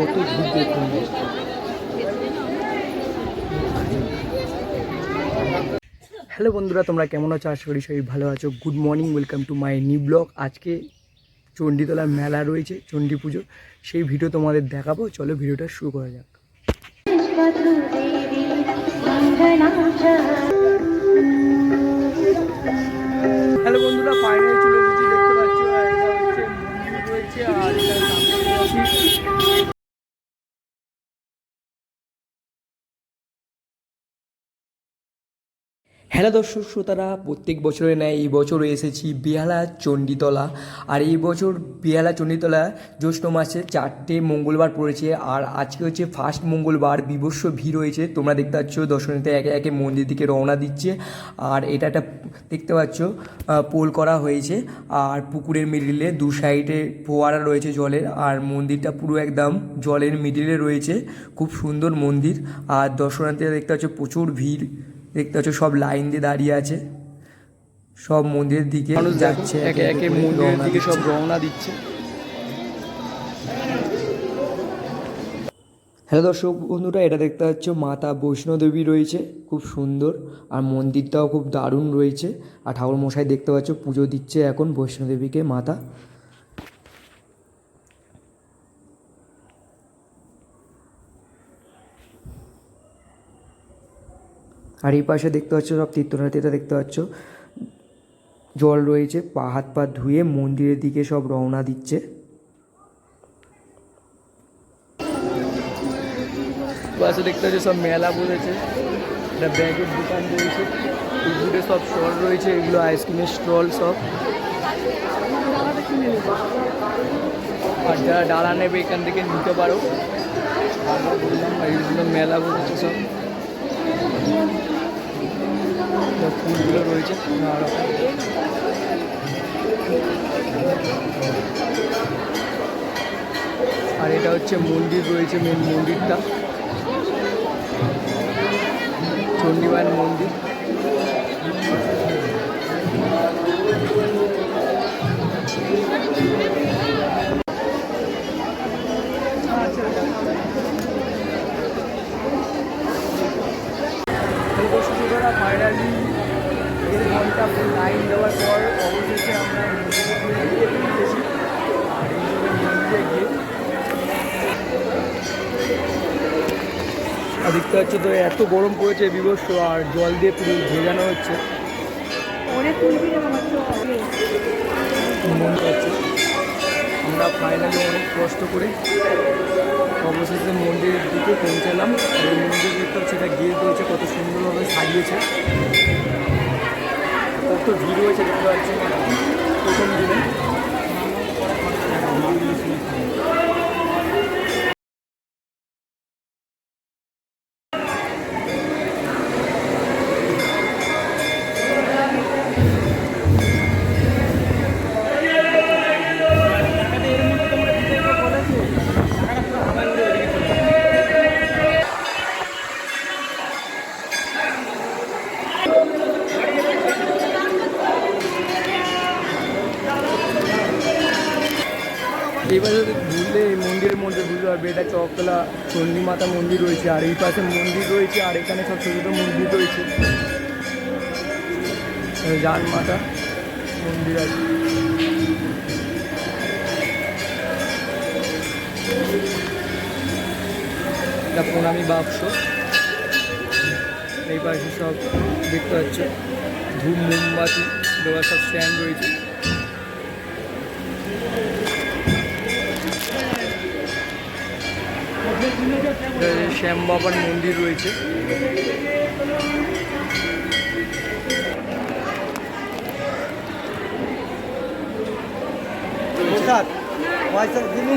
কত হ্যালো বন্ধুরা, তোমরা কেমন আছো? আশা করি সবাই ভালো আছো। Good morning welcome to my new blog আজকে চণ্ডীতলার মেলা রয়েছে, চণ্ডী পুজো। সেই ভিডিও তোমাদের দেখাবো। চলো ভিডিওটা শুরু করা যাক। হ্যালো বন্ধুরা ফাইনালি চলে এসেছি। দেখতে পাচ্ছ রয়েছে, আর হ্যালো দর্শক শ্রোতারা, প্রত্যেক বছরের ন্যায় এই বছর এসেছি বেহালা চণ্ডীতলা। আর এই বছর বেহালা চণ্ডীতলা জ্যৈষ্ঠ মাসে চারটে মঙ্গলবার পড়েছে। আর আজকে হচ্ছে ফার্স্ট মঙ্গলবার বিভস্ম ভিড় হয়েছে তোমরা দেখতে পাচ্ছ দর্শনীতে একে একে মন্দির দিকে রওনা দিচ্ছে। আর এটা একটা দেখতে পাচ্ছ পোল করা হয়েছে। আর পুকুরের মিডিলে দু সাইডে ফোয়ারা রয়েছে জলের। আর মন্দিরটা পুরো একদম জলের মিডিলে রয়েছে। খুব সুন্দর মন্দির। আর দর্শনার্থীরা দেখতে পাচ্ছ, প্রচুর ভিড়। দেখতে পাচ্ছ সব লাইন দিয়ে দাঁড়িয়ে আছে। সব মন্দিরের দিকে যাচ্ছে একে একে মন্দিরের দিকে সব রওনা দিচ্ছে। হ্যালো দর্শক বন্ধুরা এটা দেখতে পাচ্ছ মাতা বৈষ্ণোদেবী রয়েছে খুব সুন্দর। আর মন্দিরটাও খুব দারুণ রয়েছে। আর ঠাকুর মশাই দেখতে পাচ্ছ পুজো দিচ্ছে এখন বৈষ্ণোদেবীকে মাতা। আর এই পাশে দেখতে পাচ্ছ সব তীর্থনাথীরা দেখতে পাচ্ছ। জল রয়েছে, পা, হাত, পা ধুয়ে মন্দিরের দিকে সব রওনা দিচ্ছে। পাশে দেখতে পাচ্ছ সব মেলা বসেছে একটা ব্যাগের দোকান রয়েছে। ফুডে সব স্টল রয়েছে, এগুলো আইসক্রিমের স্টল সব। আর যারা ডালা নেবে এখান থেকে নিতে পারো। বললাম এইগুলো মেলা বসেছে সব। ফুলগুলো রয়েছে। আর এটা হচ্ছে মন্দির রয়েছে মেন মন্দিরটা। চণ্ডীমায়ের মন্দির। ফাইনালি দেড় ঘণ্টা লাইন দেওয়ার পর অবশেষে আমরা মন্দিরে পৌঁছেছি আর এই মন্দিরে গিয়ে আর দেখতে পাচ্ছ তো এত গরম পড়েছে বিভস্ত আর জল দিয়ে পুরো ভেজানো হচ্ছে। মন পাচ্ছে আমরা ফাইনালি অনেক কষ্ট করে অবশেষে মন্দিরের দিকে পৌঁছালাম। এবং মন্দির দেখতাম সেটা গিয়ে রয়েছে, কত সুন্দরভাবে সাজিয়েছে। কত ভিড় হয়েছে দেখতে পাচ্ছি প্রথম দিনে। এইবার যদি ঘুরলে এই মন্দিরের মধ্যে বুঝতে পারবে এটা চকতলা, চণ্ডী মাতা মন্দির রয়েছে, আর এই পাশে মন্দির রয়েছে, আর এখানে সব ছোটো ছোটো মন্দির রয়েছে। এই জান মাতা মন্দির আছে। এটা প্রণামী বাক্স। এই পাশে সব দেখতে পাচ্ছে, ধূপ, মোমবাতি দেওয়ার সব স্ট্যান্ড রয়েছে। শ্যাম বাবার মন্দির রয়েছে। প্রসাদ পয়সা দিলি?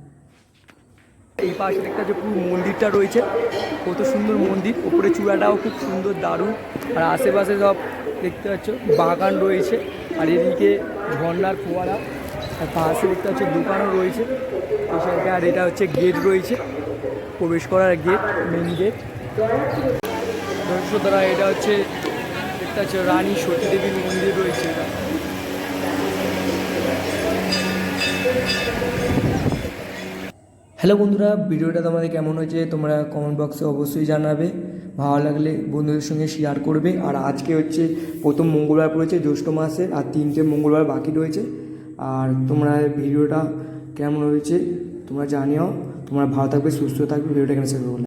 এই পাশে দেখতে পাচ্ছ পুরো মন্দিরটা রয়েছে, কত সুন্দর মন্দির। উপরে চূড়াটাও খুব সুন্দর, দারুণ। আর আশেপাশে সব দেখতে পাচ্ছ, বাগান রয়েছে। আর এদিকে ঝর্নার ফোয়ারা, আর পাশে দেখতে পাচ্ছ দোকানও রয়েছে। আর এটা হচ্ছে গেট রয়েছে। প্রবেশ করার গেট মেন গেট দর্শক এটা হচ্ছে, দেখতে পাচ্ছ রানী সতী দেবীর মন্দির রয়েছে। এটা হ্যালো বন্ধুরা, ভিডিওটা তোমাদের কেমন হয়েছে তোমরা কমেন্ট বক্সে অবশ্যই জানাবে। ভালো লাগলে বন্ধুদের সঙ্গে শেয়ার করবে। আর আজকে হচ্ছে প্রথম মঙ্গলবার পড়েছে, জ্যৈষ্ঠ মাসের, আর তিনটে মঙ্গলবার বাকি রয়েছে। আর তোমরা ভিডিওটা কেমন হয়েছে তোমরা জানিও। তোমরা ভালো থাকবে, সুস্থ থাকবে, ভিডিওটা এখানে শেষ